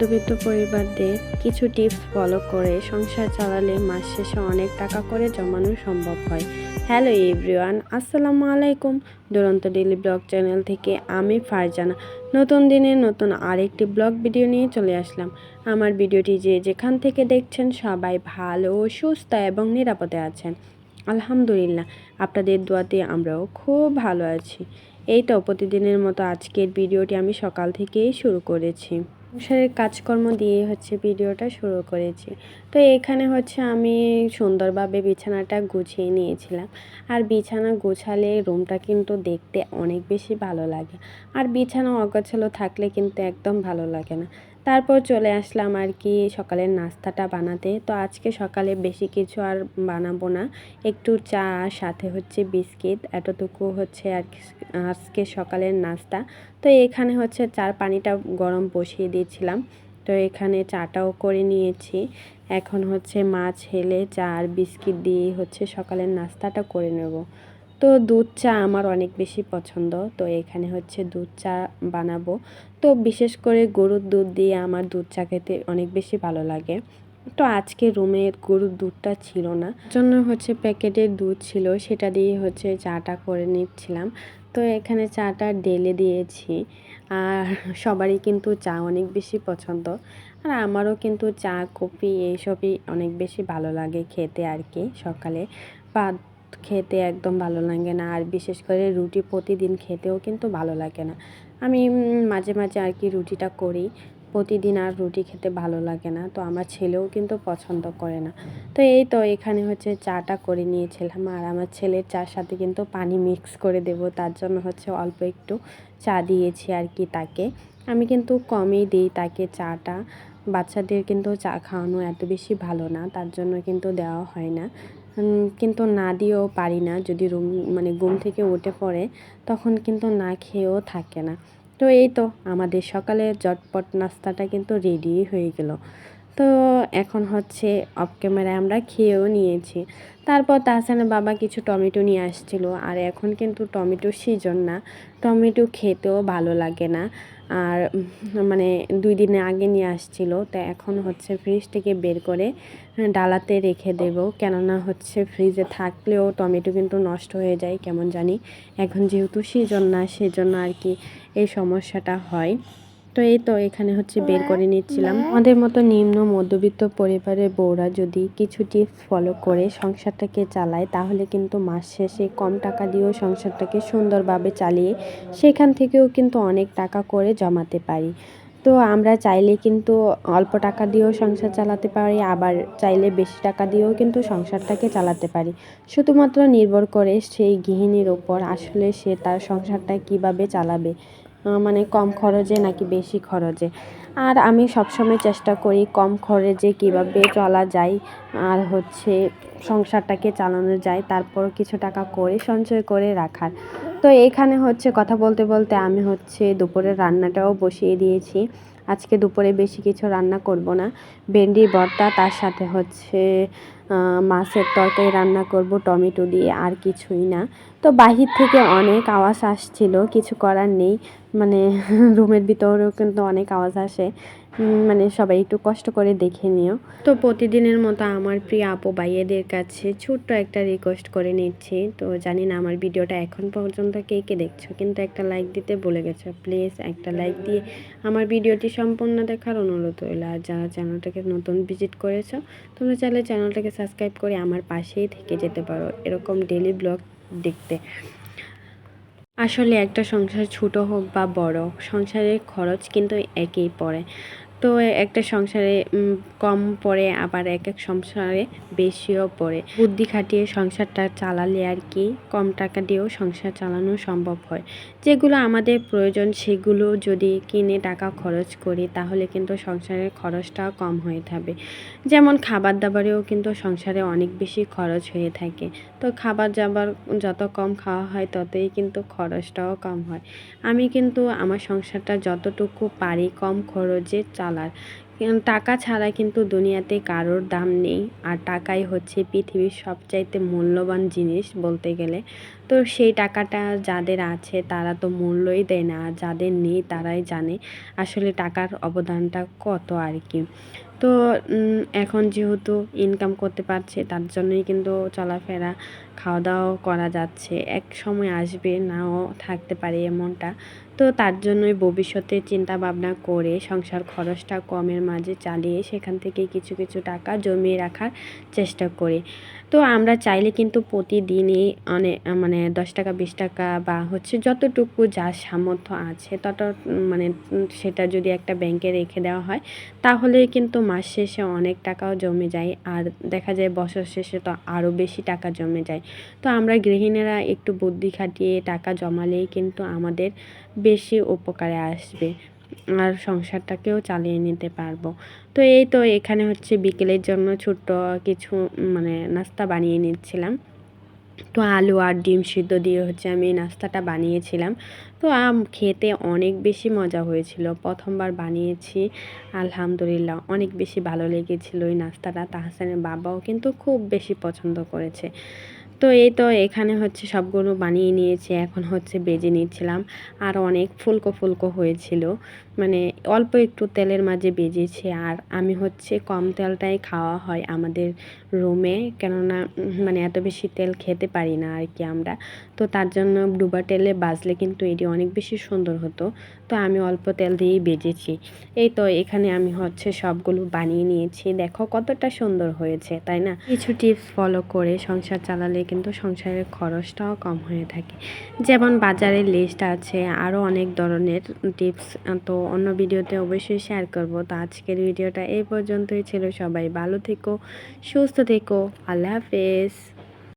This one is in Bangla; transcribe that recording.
মধ্যবিত্ত পরিবারদের কিছু টিপস ফলো করে সংসার চালালে মাস শেষে অনেক টাকা করে জমানো সম্ভব হয়। হ্যালো এভরিওয়ান, আসসালামু আলাইকুম। দুরন্ত ডেলি ব্লগ চ্যানেল থেকে আমি ফারজানা। নতুন দিনে নতুন আরেকটি ব্লগ ভিডিও নিয়ে চলে আসলাম। আমার ভিডিওটি যে যেখান থেকে দেখছেন সবাই ভালো, সুস্থ এবং নিরাপদে আছেন। আলহামদুলিল্লাহ, আপনাদের দোয়াতে আমরাও খুব ভালো আছি। এই তো প্রতিদিনের মতো আজকের ভিডিওটি আমি সকাল থেকেই শুরু করেছি। সংসারের কাজকর্ম দিয়ে হচ্ছে ভিডিওটা শুরু করেছি। তো এখানে হচ্ছে আমি সুন্দরভাবে বিছানাটা গুছিয়ে নিয়েছিলাম। আর বিছানা গোছালে রুমটা কিন্তু দেখতে অনেক বেশি ভালো লাগে। আর বিছানা অগোছালো থাকলে কিন্তু একদম ভালো লাগে না। তারপর চলে আসলাম আর কি সকালের নাস্তাটা বানাতে। তো আজকে সকালে বেশি কিছু আর বানাবো না। একটু চা সাথে হচ্ছে বিস্কিট। এতটুকু হচ্ছে আর আজকে সকালের নাস্তা। তো এখানে হচ্ছে চার পানিটা গরম বসিয়ে দিয়েছিলাম। তো এখানে চাটাও করে নিয়েছি। এখন হচ্ছে মাছ হেলে চা আর বিস্কিট দিয়ে হচ্ছে সকালের নাস্তাটা করে নেব। তো দুধ চা আমার অনেক বেশি পছন্দ। তো এখানে হচ্ছে দুধ চা বানাবো। তো বিশেষ করে গরুর দুধ দিয়ে আমার দুধ চা খেতে অনেক বেশি ভালো লাগে। তো আজকে রুমে গরুর দুধটা ছিল না। জন্য হচ্ছে প্যাকেটের দুধ ছিল, সেটা দিয়ে হচ্ছে চাটা করে নিচ্ছিলাম। তো এখানে চাটা ডেলে দিয়েছি। আর সবারই কিন্তু চা অনেক বেশি পছন্দ। আর আমারও কিন্তু চা, কফি এইসবই অনেক বেশি ভালো লাগে খেতে আর কি সকালে। বা খেতে একদম ভালো লাগে না। আর বিশেষ করে রুটি প্রতিদিন খেতেও কিন্তু ভালো লাগে না। আমি মাঝে মাঝে আর কি রুটিটা করি। প্রতিদিন আর রুটি খেতে ভালো লাগে না। তো আমার ছেলেও কিন্তু পছন্দ করে না। তো এই তো এখানে হচ্ছে চাটা করে নিয়েছিলাম। আর আমার ছেলের চার সাথে কিন্তু পানি মিক্স করে দেব। তার জন্য হচ্ছে অল্প একটু চা দিয়েছি আর কি তাকে। আমি কিন্তু কমই দিই তাকে চাটা। বাচ্চাদের কিন্তু চা খাওয়ানো এত বেশি ভালো না। তার জন্য কিন্তু দেওয়া হয় না। কিন্তু না দিয়েও পারি না। যদি রুম মানে ঘুম থেকে উঠে পড়ে, তখন কিন্তু না খেয়েও থাকে না। তো এই তো আমাদের সকালে জটপট নাস্তাটা কিন্তু রেডি হয়ে গেল। তো এখন হচ্ছে অফ ক্যামেরায় আমরা খেয়েও নিয়েছি। তারপর তাহসানের বাবা কিছু টমেটো নিয়ে আসছিল। আর এখন কিন্তু টমেটোর সিজন না। টমেটো খেতেও ভালো লাগে না। আর মানে দুই দিনে আগে নিয়ে আসছিল। তো এখন হচ্ছে ফ্রিজ থেকে বের করে ডালাতে রেখে দেব। কেননা হচ্ছে ফ্রিজে থাকলেও টমেটো কিন্তু নষ্ট হয়ে যায়, কেমন জানি। এখন যেহেতু সিজন না, সেজন্য আর কি এই সমস্যাটা হয়। তো এই তো এখানে হচ্ছে বের করে নিচ্ছিলাম। আমাদের মতো নিম্ন মধ্যবিত্ত পরিবারের বউরা যদি কিছু টিপস ফলো করে সংসারটাকে চালায় তাহলে কিন্তু মাস শেষে কম টাকা দিয়েও সংসারটাকে সুন্দরভাবে চালিয়ে সেখান থেকেও কিন্তু অনেক টাকা করে জমাতে পারি। তো আমরা চাইলে কিন্তু অল্প টাকা দিয়েও সংসার চালাতে পারি আবার চাইলে বেশি টাকা দিয়েও কিন্তু সংসারটাকে চালাতে পারি। শুধুমাত্র নির্ভর করে সেই গৃহিণীর ওপর আসলে সে তার সংসারটা কীভাবে চালাবে। মানে কম খরচে নাকি বেশি খরচে। আর আমি সবসময় চেষ্টা করি কম খরচে কীভাবে চলা যায়, আর হচ্ছে সংসারটাকে চালানো যায়, তারপর কিছু টাকা করে সঞ্চয় করে রাখার। তো এখানে হচ্ছে কথা বলতে বলতে আমি হচ্ছে দুপুরের রান্নাটাও বসিয়ে দিয়েছি। আজকে দুপুরে বেশি কিছু রান্না করব না। ভেন্ডি ভর্তা তার সাথে হচ্ছে মাছের তরকারি রান্না করব, টমেটো দিয়ে আর কিছুই না। তো বাহির থেকে অনেক আওয়াজ আসছিল, কিছু করার নেই। মানে রুমের ভিতরেও কিন্তু অনেক আওয়াজ আসে। মানে সবাই একটু কষ্ট করে দেখে নিও। তো প্রতিদিনের মতো আমার প্রিয় আপু ভাইয়েদের কাছে ছোট্ট একটা রিকোয়েস্ট করে নিচ্ছি। তো জানি না আমার ভিডিওটা এখন পর্যন্ত কে কে দেখছ, কিন্তু একটা লাইক দিতে বলে গেছো। প্লিজ একটা লাইক দিয়ে আমার ভিডিওটি সম্পূর্ণ দেখার অনুরোধ রইল। আর যারা চ্যানেলটাকে নতুন ভিজিট করেছ, তোমরা চাইলে চ্যানেলটাকে সাবস্ক্রাইব করে আমার পাশেই থেকে যেতে পারো, এরকম ডেলি ব্লগ দেখতে। আসলে একটা সংসার ছোট হোক বা বড়, সংসারের খরচ কিন্তু একই পড়ে। তো একটা সংসারে কম পড়ে, আবার এক এক সংসারে বেশিও পড়ে। বুদ্ধি খাটিয়ে সংসারটা চালালে আর কি, কম টাকা দিয়েও সংসার চালানো সম্ভব হয়। যেগুলো আমাদের প্রয়োজন, সেগুলো যদি কিনে টাকা খরচ করি, তাহলে কিন্তু সংসারের খরচটাও কম হয়ে থাকবে যেমন খাবার দাবারেও কিন্তু সংসারে অনেক বেশি খরচ হয়ে থাকে। তো খাবার দাবার যত কম খাওয়া হয়, ততই কিন্তু খরচটাও কম হয়। আমি কিন্তু আমার সংসারটা যতটুকু পারি কম খরচে চাল উম, টাকা ছাড়া কিন্তু দুনিয়াতে কারোর দাম নেই। আর টাকাই হচ্ছে পৃথিবীর সবচাইতে মূল্যবান জিনিস বলতে গেলে। তো সেই টাকাটা যাদের আছে তারা তো মূল্যই দেয় না। আর যাদের নেই তারাই জানে আসলে টাকার অবদানটা কত আর কি। তো এখন যেহেতু ইনকাম করতে পারছে তার জন্যই কিন্তু চলাফেরা খাওয়া দাওয়াও করা যাচ্ছে। এক সময় আসবে নাও থাকতে পারে এমনটা। তো তার জন্যই ভবিষ্যতে চিন্তা ভাবনা করে সংসার খরচটা কমের মাঝে চালিয়ে সেখান থেকে কিছু কিছু টাকা জমিয়ে রাখার চেষ্টা করি। তো আমরা চাইলে কিন্তু প্রতিদিনই অনেক মানে দশ টাকা, বিশ টাকা বা হচ্ছে যতটুকু যার সামর্থ্য আছে তত মানে সেটা যদি একটা ব্যাংকে রেখে দেওয়া হয় তাহলে কিন্তু মাস শেষে অনেক টাকাও জমে যায় আর দেখা যায় বছর শেষে তো আরও বেশি টাকা জমে যায়। তো আমরা গৃহিণীরা একটু বুদ্ধি খাটিয়ে টাকা জমালেই কিন্তু আমাদের বেশি উপকারে আসবে আর সংসারটাকেও চালিয়ে নিতে পারব। তো এই তো এখানে হচ্ছে বিকেলের জন্য ছোট্ট কিছু মানে নাস্তা বানিয়ে নিচ্ছিলাম। তো আলু আর ডিম সিদ্ধ দিয়ে হচ্ছে আমি এই নাস্তাটা বানিয়েছিলাম। তো আম খেতে অনেক বেশি মজা হয়েছিল। প্রথমবার বানিয়েছি, আলহামদুলিল্লাহ অনেক বেশি ভালো লেগেছিল ওই নাস্তাটা। তাহসানের বাবাও কিন্তু খুব বেশি পছন্দ করেছে। তো এই তো এখানে হচ্ছে সবগুলো বানিয়ে নিয়েছি, এখন হচ্ছে বেজে নিচ্ছিলাম। আর অনেক ফুলকো ফুলকো হয়েছিল। মানে অল্প একটু তেলের মাঝে বেজেছে। আর আমি হচ্ছে কম তেলটাই খাওয়া হয় আমাদের রুমে কেননা মানে এত বেশি তেল খেতে পারি না আর কি আমরা। তো তার জন্য ডুবা তেলে বাজলে কিন্তু এটি অনেক বেশি সুন্দর হতো। তো আমি অল্প তেল দিয়েই বেজেছি। এই তো এখানে আমি হচ্ছে সবগুলো বানিয়ে নিয়েছি। দেখো কতটা সুন্দর হয়েছে, তাই না? কিছু টিপস ফলো করে সংসার চালালে কিন্তু সংসারের খরচটাও কম হয়ে থাকে। যেমন বাজারের লিস্ট আছে আরও অনেক ধরনের টিপস তো অন্য ভিডিওতে অবশ্যই শেয়ার করব। তো আজকের ভিডিওটা এই পর্যন্তই ছিল। সবাই ভালো থেকো, সুস্থ থেকো। আল্লাহ হাফেজ।